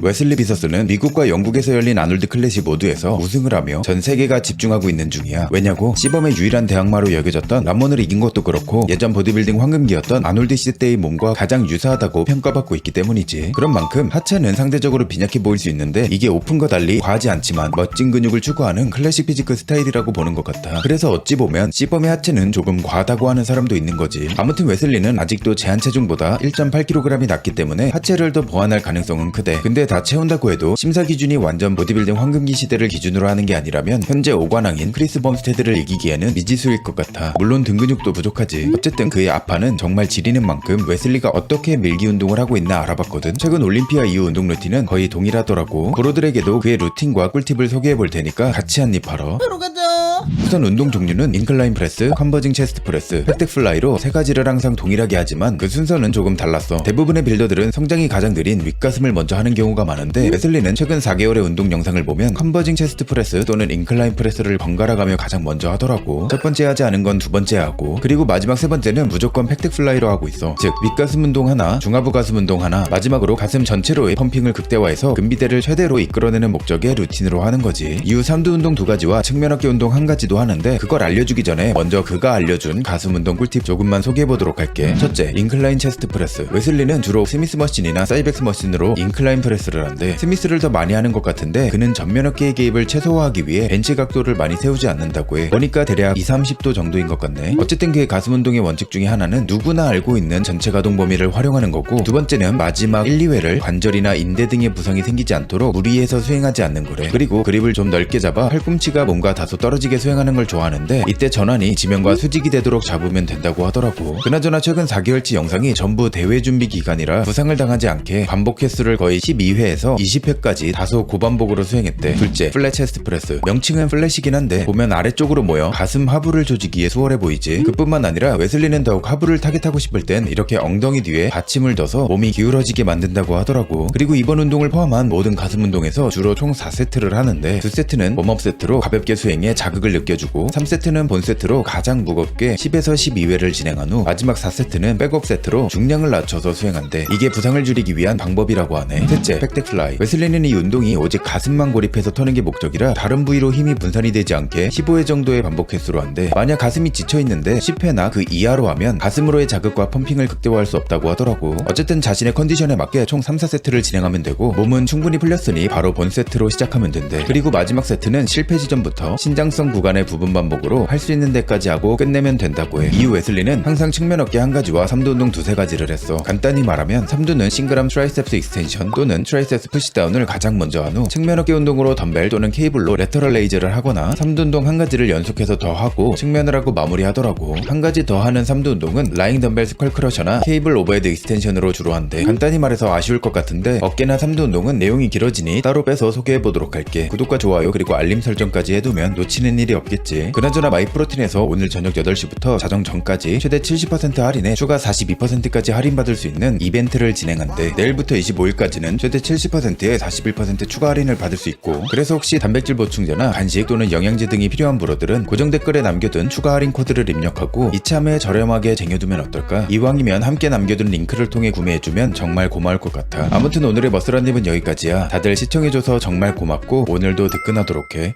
웨슬리 비서스는 미국과 영국에서 열린 아놀드 클래식 모두에서 우승을 하며 전 세계가 집중하고 있는 중이야. 왜냐고 시범의 유일한 대항마로 여겨졌던 남원을 이긴 것도 그렇고 예전 보디빌딩 황금기였던 아놀드 시 때의 몸과 가장 유사하다고 평가받고 있기 때문이지. 그런 만큼 하체는 상대적으로 빈약해 보일 수 있는데 이게 오픈과 달리 과하지 않지만 멋진 근육을 추구하는 클래식 피지크 스타일이라고 보는 것 같아. 그래서 어찌 보면 시범의 하체는 조금 과하다고 하는 사람도 있는 거지. 아무튼 웨슬리는 아직도 제한 체중보다 1.8kg이 낮기 때문에 하체를 더 보완할 가능성은 크대. 근데 다 채운다고 해도 심사 기준이 완전 보디빌딩 황금기 시대를 기준으로 하는 게 아니라면 현재 5관왕인 크리스 범스테드를 이기기에는 미지수일 것 같아. 물론 등 근육도 부족하지. 어쨌든 그의 아파는 정말 지리는 만큼 웨슬리가 어떻게 밀기 운동을 하고 있나 알아봤거든. 최근 올림피아 이후 운동 루틴은 거의 동일하더라고. 고로들에게도 그의 루틴과 꿀팁을 소개해 볼 테니까 같이 한입 팔어. 바로 가자. 우선 운동 종류는 인클라인 프레스, 컨버징 체스트 프레스, 팩트 플라이로 세 가지를 항상 동일하게 하지만 그 순서는 조금 달랐어. 대부분의 빌더들은 성장이 가장 느린 윗가슴을 먼저 하는 경우가 많은데 웨슬리는 최근 4개월의 운동 영상을 보면 컨버징 체스트 프레스 또는 인클라인 프레스를 번갈아 가며 가장 먼저 하더라고. 첫 번째 하지 않은 건 두 번째 하고 그리고 마지막 세 번째는 무조건 팩트 플라이로 하고 있어. 즉 윗가슴 운동 하나, 중하부 가슴 운동 하나, 마지막으로 가슴 전체로의 펌핑을 극대화해서 근비대를 최대로 이끌어내는 목적의 루틴으로 하는 거지. 이후 삼두 운동 두 가지와 측면 어깨 운동 한 가지도 하는데 그걸 알려주기 전에 먼저 그가 알려준 가슴 운동 꿀팁 조금만 소개해보도록 할게. 첫째, 인클라인 체스트 프레스. 웨슬리는 주로 스미스 머신이나 사이벡스 머신으로 인클라인 프레스를 하는데 스미스를 더 많이 하는 것 같은데 그는 전면 어깨의 개입을 최소화하기 위해 벤치 각도를 많이 세우지 않는다고 해. 보니까 대략 2, 30도 정도인 것 같네. 어쨌든 그의 가슴 운동의 원칙 중에 하나는 누구나 알고 있는 전체 가동 범위를 활용하는 거고 두 번째는 마지막 1, 2회를 관절이나 인대 등의 부상이 생기지 않도록 무리해서 수행하지 않는 거래. 그리고 그립을 좀 넓게 잡아 팔꿈치가 몸과 다소 떨어지게 수행하는 걸 좋아하는데 이때 전환이 지면과 수직이 되도록 잡으면 된다고 하더라고. 그나저나 최근 4개월치 영상이 전부 대회 준비 기간이라 부상을 당하지 않게 반복 횟수를 거의 12회에서 20회까지 다소 고반복으로 수행했대. 둘째, 플랫 체스트 프레스. 명칭은 플랫이긴 한데 보면 아래쪽으로 모여 가슴 하부를 조지기에 수월해 보이지. 그뿐만 아니라 웨슬리는 더욱 하부를 타겟하고 싶을 땐 이렇게 엉덩이 뒤에 받침을 둬서 몸이 기울어지게 만든다고 하더라고. 그리고 이번 운동을 포함한 모든 가슴 운동에서 주로 총 4세트를 하는데 2세트는 웜업 세트로 가볍게 수행해 자극을 느껴 주고 3세트는 본 세트로 가장 무겁게 10에서 12회를 진행한 후 마지막 4세트는 백업 세트로 중량을 낮춰서 수행한대. 이게 부상을 줄이기 위한 방법이라고 하네. 셋째, 백덱 플라이. 웨슬리는 이 운동이 오직 가슴만 고립해서 터는 게 목적이라 다른 부위로 힘이 분산이 되지 않게 15회 정도의 반복 횟수로 한대. 만약 가슴이 지쳐 있는데 10회나 그 이하로 하면 가슴으로의 자극과 펌핑을 극대화할 수 없다고 하더라고. 어쨌든 자신의 컨디션에 맞게 총 3, 4세트를 진행하면 되고 몸은 충분히 풀렸으니 바로 본 세트로 시작하면 된대. 그리고 마지막 세트는 실패 지점부터 신장성 구간의 부분 반복으로 할 수 있는 데까지 하고 끝내면 된다고 해. 이후 웨슬리는 항상 측면 어깨 한 가지와 3두 운동 두세 가지를 했어. 간단히 말하면 3두는 싱글암 트라이셉스 익스텐션 또는 트라이셉스 푸시다운을 가장 먼저 한 후 측면 어깨 운동으로 덤벨 또는 케이블로 레터럴 레이즈를 하거나 3두 운동 한 가지를 연속해서 더 하고 측면을 하고 마무리하더라고. 한 가지 더 하는 3두 운동은 라잉 덤벨 스컬 크러셔나 케이블 오버헤드 익스텐션으로 주로 한대. 간단히 말해서 아쉬울 것 같은데 어깨나 3두 운동은 내용이 길어지니 따로 빼서 소개해보도록 할게. 구독과 좋아요 그리고 알림 설정까지 해두면 놓치는 일이 없겠지. 그나저나 마이프로틴에서 오늘 저녁 8시부터 자정 전까지 최대 70% 할인에 추가 42%까지 할인받을 수 있는 이벤트를 진행한대. 내일부터 25일까지는 최대 70%에 41% 추가 할인을 받을 수 있고 그래서 혹시 단백질 보충제나 간식 또는 영양제 등이 필요한 브로들은 고정 댓글에 남겨둔 추가 할인 코드를 입력하고 이참에 저렴하게 쟁여두면 어떨까? 이왕이면 함께 남겨둔 링크를 통해 구매해주면 정말 고마울 것 같아. 아무튼 오늘의 머슬한 입은 여기까지야. 다들 시청해줘서 정말 고맙고 오늘도 득근하도록 해.